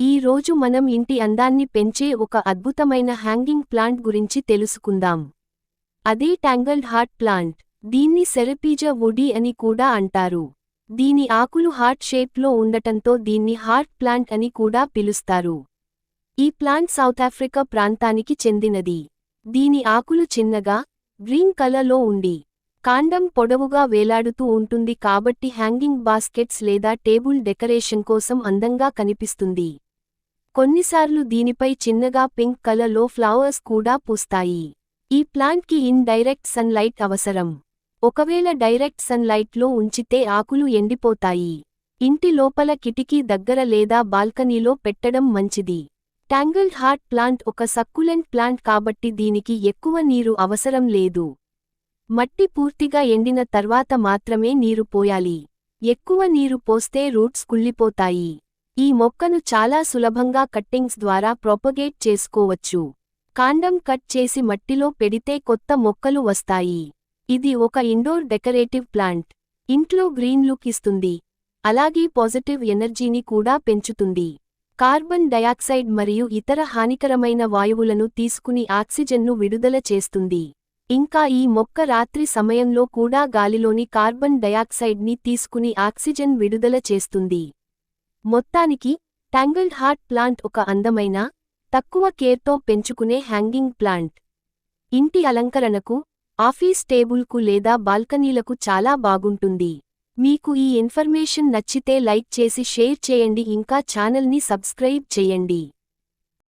ఈ రోజు మనం ఇంటి అందాన్ని పెంచే ఒక అద్భుతమైన హ్యాంగింగ్ ప్లాంట్ గురించి తెలుసుకుందాం. అదే ట్యాంగల్డ్ హార్ట్ ప్లాంట్. దీన్ని సెరపీజా వుడీ అని కూడా అంటారు. దీని ఆకులు హార్ట్ షేప్లో ఉండటంతో దీన్ని హార్ట్ ప్లాంట్ అని కూడా పిలుస్తారు. ఈ ప్లాంట్ సౌత్ ఆఫ్రికా ప్రాంతానికి చెందినది. దీని ఆకులు చిన్నగా గ్రీన్ కలర్లో ఉండి కాండం పొడవుగా వేలాడుతూ ఉంటుంది కాబట్టి హ్యాంగింగ్ బాస్కెట్స్ లేదా టేబుల్ డెకరేషన్ కోసం అందంగా కనిపిస్తుంది. కొన్నిసార్లు దీనిపై చిన్నగా పింక్ కలర్లో ఫ్లవర్స్ కూడా పూస్తాయి. ఈ ప్లాంట్కి ఇన్ డైరెక్ట్ సన్లైట్ అవసరం. ఒకవేళ డైరెక్ట్ సన్లైట్లో ఉంచితే ఆకులు ఎండిపోతాయి. ఇంటి లోపల కిటికీ దగ్గర లేదా బాల్కనీలో పెట్టడం మంచిది. ట్యాంగిల్డ్ హార్ట్ ప్లాంట్ ఒక సక్కులెంట్ ప్లాంట్ కాబట్టి దీనికి ఎక్కువ నీరు అవసరం లేదు. మట్టి పూర్తిగా ఎండిన తర్వాత మాత్రమే నీరు పోయాలి. ఎక్కువ నీరు పోస్తే రూట్స్ కుళ్ళిపోతాయి. ఈ మొక్కను చాలా సులభంగా కట్టింగ్స్ ద్వారా ప్రొపగేట్ చేసుకోవచ్చు. కాండం కట్ చేసి మట్టిలో పెడితే కొత్త మొక్కలు వస్తాయి. ఇది ఒక ఇండోర్ డెకరేటివ్ ప్లాంట్. ఇంట్లో గ్రీన్ లుక్ ఇస్తుంది. అలాగే పాజిటివ్ ఎనర్జీని కూడా పెంచుతుంది. కార్బన్ డయాక్సైడ్ మరియు ఇతర హానికరమైన వాయువులను తీసుకుని ఆక్సిజన్ను విడుదల చేస్తుంది. ఇంకా ఈ మొక్క రాత్రి సమయంలో కూడా గాలిలోని కార్బన్ డయాక్సైడ్ని తీసుకుని ఆక్సిజన్ విడుదల చేస్తుంది. మొత్తానికి ట్యాంగిల్డ్ హార్ట్ ప్లాంట్ ఒక అందమైన తక్కువ కేర్తో పెంచుకునే హ్యాంగింగ్ ప్లాంట్. ఇంటి అలంకరణకు ఆఫీస్ టేబుల్కు లేదా బాల్కనీలకు చాలా బాగుంటుంది. మీకు ఈ ఇన్ఫర్మేషన్ నచ్చితే లైక్ చేసి షేర్ చేయండి ఇంకా ఛానల్ని సబ్స్క్రైబ్ చేయండి.